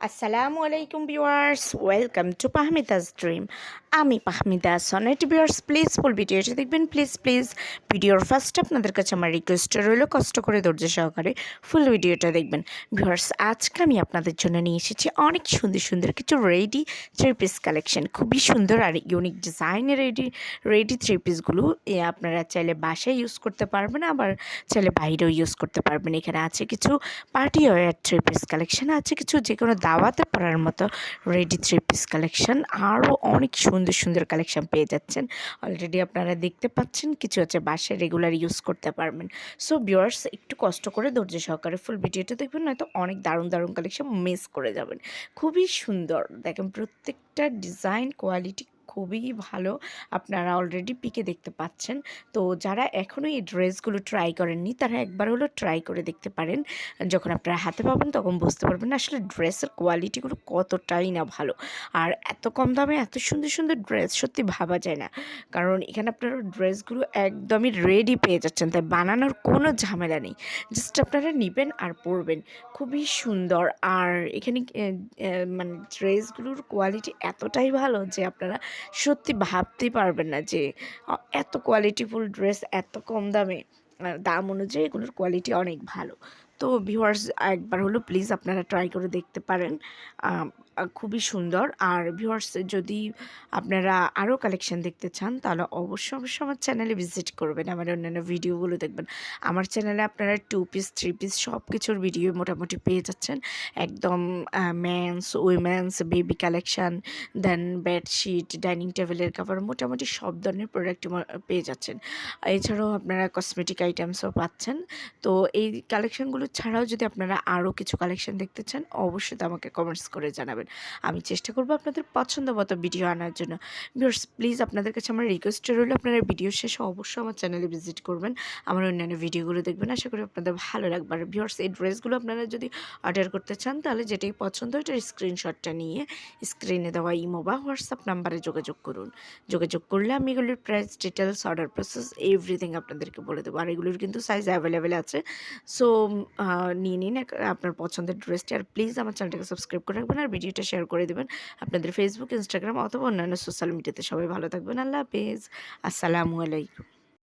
আসসালামু আলাইকুম viewers welcome to Pahmida's dream আমি Pahmida Sonet viewers please full ভিডিওটি দেখবেন। প্লিজ প্লিজ ভিডিওর ফার্স্ট আপনাদের কাছে আমার রিকোয়েস্ট রইল, কষ্ট করে ধৈর্য সহকারে ফুল ভিডিওটা দেখবেন। ভিউয়ার্স আজকে আমি আপনাদের জন্য নিয়ে এসেছি অনেক সুন্দর সুন্দর কিছু রেডি থ্রি পিস কালেকশন খুবই সুন্দর আর ইউনিক ডিজাইনের রেডি রেডি থ্রি পিসগুলো এ আপনারা চাইলে বাসায় ইউজ করতে পারবেন, আবার চাইলে বাইরেও ইউজ করতে পারবেন। এখানে আছে কিছু party wear three piece collection আছে কিছু যে কোনো দাওয়াতে পড়ার মতো রেডি থ্রি পিস কালেকশন আরও অনেক সুন্দর সুন্দর সুন্দর কালেকশান পেয়ে যাচ্ছেন। অলরেডি আপনারা দেখতে পাচ্ছেন, কিছু হচ্ছে বাসে রেগুলার ইউজ করতে পারবেন। সো বিয়ার্স একটু কষ্ট করে ধৈর্য সহকারে ফুল ভিডিওটা দেখবেন, নয়তো অনেক দারুণ দারুণ কালেকশান মিস করে যাবেন। খুবই সুন্দর। দেখেন প্রত্যেকটা ডিজাইন কোয়ালিটি খুবই ভালো। আপনারা অলরেডি পিকে দেখতে পাচ্ছেন। তো যারা এখনও এই ড্রেসগুলো ট্রাই করেননি, তারা একবার হলো ট্রাই করে দেখতে পারেন। যখন আপনারা হাতে পাবেন, তখন বুঝতে পারবেন আসলে ড্রেসের কোয়ালিটিগুলো কতটাই না ভালো। আর এত কম দামে এত সুন্দর সুন্দর ড্রেস সত্যি ভাবা যায় না। কারণ এখানে আপনারা ড্রেসগুলো একদমই রেডি পেয়ে যাচ্ছেন, তাই বানানোর কোনো ঝামেলা নেই। জাস্ট আপনারা নেবেন আর পরবেন। খুবই সুন্দর। আর এখানে মানে ড্রেসগুলোর কোয়ালিটি এতটাই ভালো যে আপনারা সত্যি ভাবতেই পারবেন না যে এত কোয়ালিটিফুল ড্রেস এত কম দামে দাম অনুযায়ী এগুলোর কোয়ালিটি অনেক ভালো। তো ভিউয়ার্স একবার হলো প্লিজ আপনারা ট্রাই করে দেখতে পারেন। খুবই সুন্দর। আর ভিউয়ার্স যদি আপনারা আরও কালেকশন দেখতে চান, তাহলে অবশ্যই অবশ্যই আমার চ্যানেলে ভিজিট করবেন। আমার অন্যান্য ভিডিওগুলো দেখবেন। আমার চ্যানেলে আপনারা টু পিস থ্রি পিস সব কিছুর ভিডিও মোটামুটি পেয়ে যাচ্ছেন। একদম men's women's baby collection then bedsheet dining টেবিলের কাভার মোটামুটি সব ধরনের প্রোডাক্ট পেয়ে যাচ্ছেন। এছাড়াও আপনারা কসমেটিক আইটেমসও পাচ্ছেন। তো এই কালেকশনগুলো ছাড়াও যদি আপনারা আরও কিছু কালেকশন দেখতে চান, অবশ্যই তো আমাকে কমেন্টস করে জানাবেন। আমি চেষ্টা করব আপনাদের পছন্দ মতো ভিডিও আনার জন্য। ভিউর্স প্লিজ আপনাদের কাছে আমার রিকোয়েস্ট রইল, আপনারা ভিডিও শেষে অবশ্যই আমার চ্যানেলে ভিজিট করবেন। আমার অন্যান্য ভিডিওগুলো দেখবেন, আশা করি আপনাদের ভালো লাগবে। আর ভিউর্স এই ড্রেসগুলো আপনারা যদি অর্ডার করতে চান, তাহলে যেটাই পছন্দ ওইটার স্ক্রিনশটটা নিয়ে স্ক্রিনে দেওয়া ইমো বা হোয়াটসঅ্যাপ নাম্বারে যোগাযোগ করুন। যোগাযোগ করলে আমি এগুলির price details order process everything আপনাদেরকে বলে দেবো। আর এগুলির কিন্তু সাইজ অ্যাভেলেবেল আছে। সো নিয়ে নিন, আপনার পছন্দের ড্রেসটি আর প্লিজ আমার চ্যানেলটাকে সাবস্ক্রাইব করে রাখবেন। আর ভিডিওটা শেয়ার করে দেবেন আপনাদের ফেসবুক ইনস্টাগ্রাম অথবা অন্যান্য সোশ্যাল মিডিয়াতে সবাই ভালো থাকবেন। আল্লাহ হাফেজ। আসসালামু আলাইকুম।